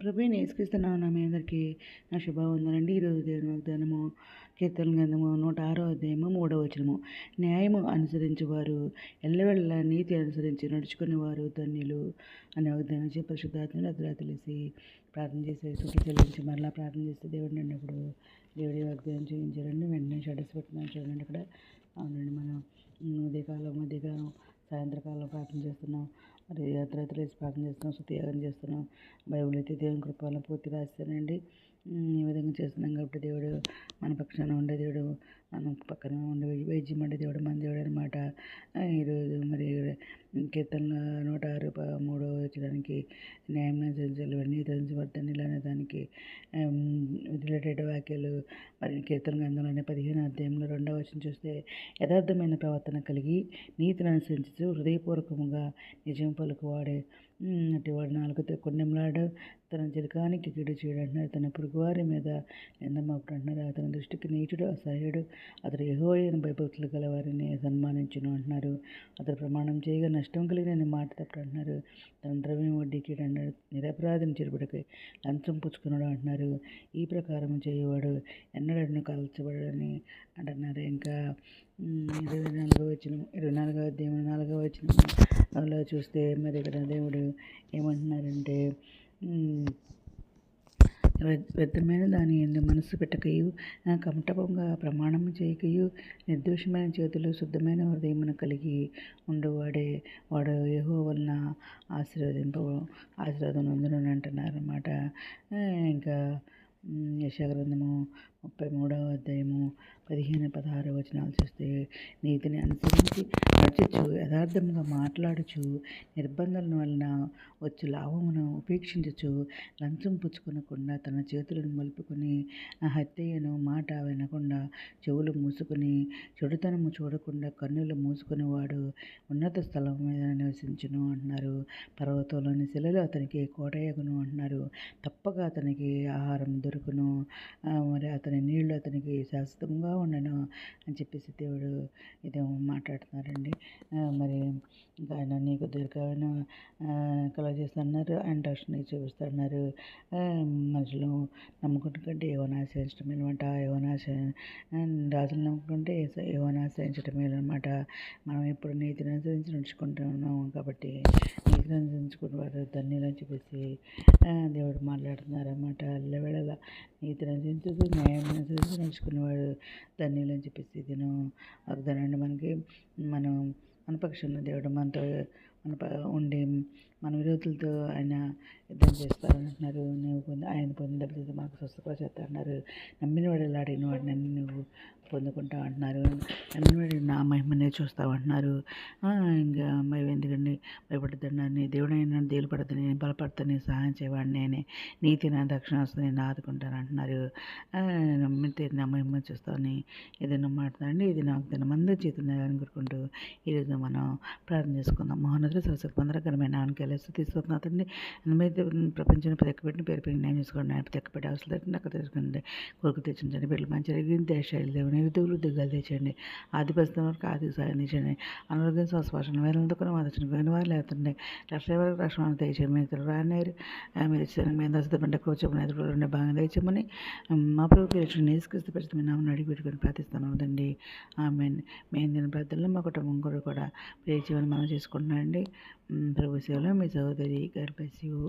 ప్రభుని యేసుక్రీస్తున్నాను నా మీ అందరికీ నా శుభవందనండి. ఈరోజు దేవుని వాగ్దానము కీర్తన గ్రంథము నూట ఆరో అధ్యాయము మూడవ వచనము. న్యాయము అనుసరించేవారు ఎల్లవెళ్ళ నీతి అనుసరించి నడుచుకునేవారు ధన్యులు అనే వాగ్దానం చెప్పి పరిశుద్ధాత్మలు అదిలా తెలిసి ప్రార్థన చేసే స్థుతి చెల్లించి మరలా ప్రార్థన చేస్తే దేవుడిని ఇప్పుడు దేవుడి వాగ్దానం చేయించారండి వెంటనే షడస్ పెట్టినాను చూడండి అక్కడ. అవునండి మనం ఉదయకాలం మధ్యకాలం సాయంత్రకాలం ప్రార్థన చేస్తున్నాం. మరి యాత్రయాత్ర వేసి పాకం చేస్తున్నాం సుత్యాగం చేస్తున్నాం. బైబిల్ అయితే దేవుని కృపాలను పూర్తి రాస్తానండి ఈ విధంగా చేస్తున్నాం కాబట్టి దేవుడు మన పక్షాన ఉండే దేవుడు మనం పక్కన ఉండే వైద్యం ఉండే దేవుడు మన దేవుడు అనమాట ఈరోజు మరి కీర్తనలు నూట ఆరు మూడో వచ్చడానికి న్యాయం అనుసరించాలి నీతి అనుసరించాలి అనే దానికి రిలేటెడ్ వాక్యాలు మరి కీర్తన గ్రంథంలోనే పదిహేను అధ్యాయంలో రెండవ వచ్చిన చూస్తే యథార్థమైన ప్రవర్తన కలిగి నీతిని అనుసరించు హృదయపూర్వకముగా నిజం పలుకువాడే అటువాడు నాలుగుతో కొండెంలాడు తన జలకానికి కీడు చేయడంటున్నారు తన పొరుగువారి మీద నిందమాపుడు అంటున్నారు అతని దృష్టికి నీచుడు అసహ్యుడు. అతడు యహోయని భయభక్తులు గల వారిని సన్మానించును అంటున్నారు అతడు ప్రమాణం చేయగా నష్టం కలిగిన మాట తప్పుడు అంటున్నారు తన ద్రవ్యం వడ్డీకి అన్నాడు నిరపరాధిని చెరుపుడికి లంచం పుచ్చుకున్నాడు అంటున్నారు ఈ ప్రకారం చేయవాడు ఎన్నడను కలచబడని అంటున్నారు ఇంకా ఇరవై నాలుగో వచ్చిన ఇరవై నాలుగో దేవుడు నాలుగో వచ్చిన అలా చూస్తే మరి ఇక్కడ దేవుడు ఏమంటున్నారంటే వ్యర్థమైన దాని ఎందు మనస్సు పెట్టకయు కమటపంగా ప్రమాణం చేయకయు నిర్దోషమైన చేతులు శుద్ధమైన హృదయమును కలిగి ఉండేవాడే వాడు ఏహో వలన ఆశీర్వదింప ఆశీర్వాదం నందును అంటున్నారు అనమాట ఇంకా యశగ్రంథము ముప్పై మూడవ అధ్యాయము పదిహేను పదహారు వచనాలు చూస్తే నీతిని అనుసరించి నడుచుచు యథార్థంగా మాట్లాడుచు నిర్బంధాల వలన వచ్చు లాభమును ఉపేక్షించచ్చు లంచం పుచ్చుకొనకుండా తన చేతులను మలుపుకొని ఆ హత్యను మాట వినకుండా చెవులు మూసుకొని చెడుతనము చూడకుండా కన్నులు మూసుకునేవాడు ఉన్నత స్థలం మీద నివసించును అంటున్నారు. పర్వతంలోని శిలలు అతనికి కోటయగును అంటున్నారు. తప్పక అతనికి ఆహారం దొరుకును. మరి అతని నీళ్ళు అతనికి శాశ్వతంగా ఉండను అని చెప్పేసి దేవుడు ఇదేమో మాట్లాడుతున్నారండి. మరి ఇంకా ఆయన నీకు దీర్ఘమైన కలగజేస్తున్నారు ఆయన రక్షణ చూపిస్తున్నారు. మనుషులు నమ్ముకుంటుంటే ఏమైనా ఆశ్రయించడం అనమాట ఏమైనా రాజులు నమ్ముకుంటే ఏమైనా ఆశ్రయించడం అనమాట మనం ఇప్పుడు నీతిని అనుసరించి నడుచుకుంటూ కాబట్టి నీతిని అనుసరించుకునేవారు ధన్యులు అని చెప్పేసి దేవుడు మాట్లాడుతున్నారు అన్నమాట అల్లవేళ నీతిని అనుసరించు న్యాయం అనుసరించి నడుచుకునేవాడు ధన్యులు అని చెప్పేసి నేను అర్థనండి మనకి మనం మన పక్షంలో దేవుడు మనతో మన ఉండి మన విరోధులతో ఆయన యుద్ధం చేస్తారంటున్నారు. నువ్వు పొంది ఆయన పొందిన మనకు స్వస్థపరిచేస్తా అన్నారు నమ్మిన వాడు అడిగిన వాడిని నువ్వు పొందుకుంటావు అంటున్నారు. నమ్మిన నా మహిమనే చూస్తావు అంటున్నారు ఇంకా మరి ఎందుకండి? భయపడుతున్నాను నీ దేవుడైనా దేవుడు పడుతుంది నేను బలపడతాను సహాయం చేయవాడిని నేనే. నీతి నా దక్షిణ వస్తుంది నేను ఆదుకుంటాను అంటున్నారు నమ్మితే నా మహిమ చూస్తామని ఏదైనా మాట్లాడండి. ఇది నాకు తన మంది చేతులు కోరుకుంటూ ఈరోజు మనం ప్రార్థన చేసుకుందాం. మహోన్నతులు సరస్వతి పొందరకరమైన ఆనకెళ్ళి తీసుకుంటున్నా అతన్ని ప్రపంచంలో పెద్దపెట్టిన పేరు పెరిగి న్యాయం చేసుకోండి. ఆయన ప్రతిక్కబెట్టి అవసరం నాకు తెలుసుకోండి కొరకు తెచ్చించండి బిడ్డలు మంచి జరిగింది దేశాలు దేవుని విధులు దిగ్గాలు తెచ్చండి ఆధిపత్యం వరకు ఆది సాయం తెచ్చండి అనారోగ్యం శ్వాసభాషణ వేలంతో కూడా మాదర్శన వారు లేదండి లక్షల వరకు రక్షణ తెచ్చండి మీరు రానేరు మీరు ఇచ్చిన మేము దశ కూర్చోమని ఎదురు ఉండే బాగా తెచ్చమని మా ప్రభుత్వ లక్ష్యం నేసుక్రీస్తు పరిస్థితి నామని అడిగి పెట్టుకుని ప్రార్థిస్తామండి అవునండి ఆమె మేము దీని ప్రార్థనలో మా కుటుంబం కూడా కూడా ప్రేచమని మనం చేసుకుంటున్నాం అండి ప్రభు సేవలో మీ సహోదరి గర్భశివు.